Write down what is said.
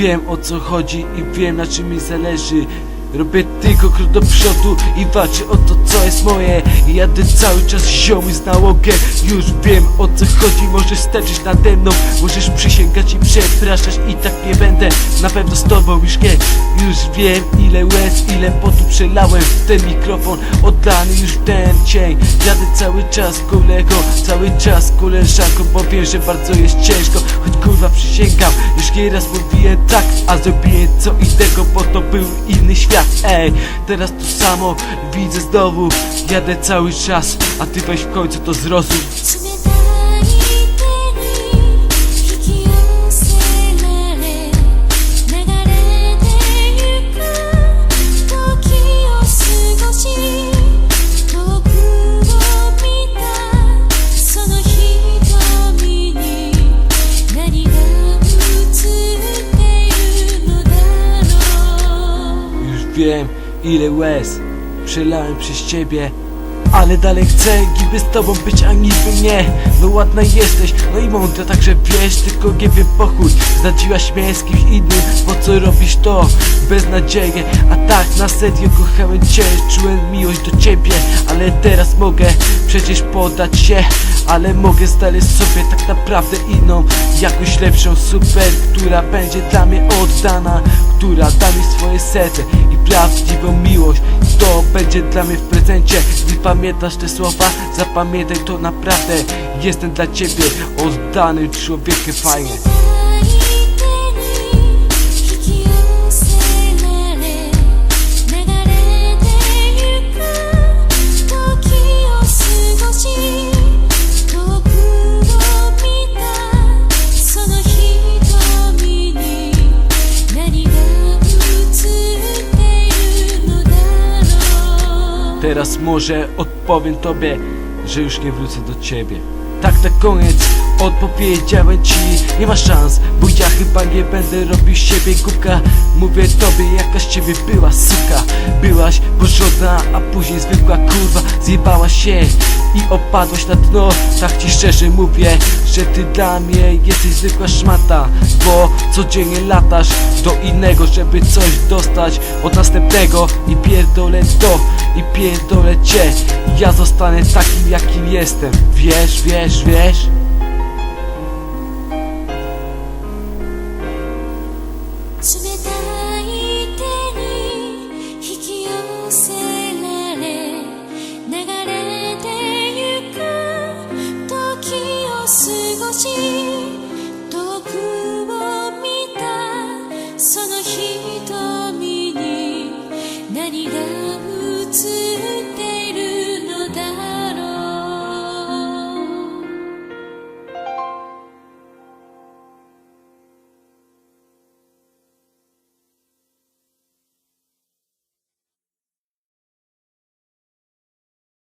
Wiem o co chodzi i wiem na czym mi zależy Robię tylko krok do przodu i walczę o to co jest moje. Jadę cały czas ziomy z nałogę. Już wiem o co chodzi, możesz sterczyć nade mną. Możesz przysięgać i przepraszać i tak nie będę. Na pewno z tobą już nie. Już wiem ile łez, ile potu przelałem. W ten mikrofon Oddany już ten cień. Jadę cały czas kolego, cały czas koleżanką Bo wiem, że bardzo jest ciężko. Choć kurwa przysięgam, już nieraz mówiłem tak A zrobiłem co innego, bo to był inny świat Ej, teraz to samo widzę znowu Jadę cały czas, a ty weź w końcu to zrozum wiem ile łez przelałem przez ciebie. Ale dalej chcę niby z tobą być, a niby nie. No ładna jesteś, no i mądra, także wiesz Tylko nie wiem po chuj, zdradziłaś mnie z kimś innym co robisz to? Beznadzieję A tak, na serio kochałem cię. Czułem miłość do ciebie Ale teraz mogę przecież podać się. Ale mogę znaleźć sobie tak naprawdę inną Jakąś lepszą super Która będzie dla mnie oddana Która da mi swoje serce i prawdziwą miłość. To będzie dla mnie w prezencie. Gdy pamiętasz te słowa, zapamiętaj to naprawdę. Jestem dla ciebie oddanym człowiekiem. Fajnie Teraz może odpowiem tobie, że już nie wrócę do ciebie Tak na koniec. Odpowiedziałem ci. Nie ma szans, bo ja chyba nie będę robił siebie głupka. Mówię tobie jakaś ciebie była suka. Byłaś porządna, a później zwykła kurwa. Zjebałaś się i opadłaś na dno. Tak ci szczerze mówię, że ty dla mnie jesteś zwykła szmata. Bo codziennie latasz do innego, żeby coś dostać od następnego. I pierdolę to, i pierdolę cię. Ja zostanę takim jakim jestem. Wiesz, wiesz, wiesz? 冷たい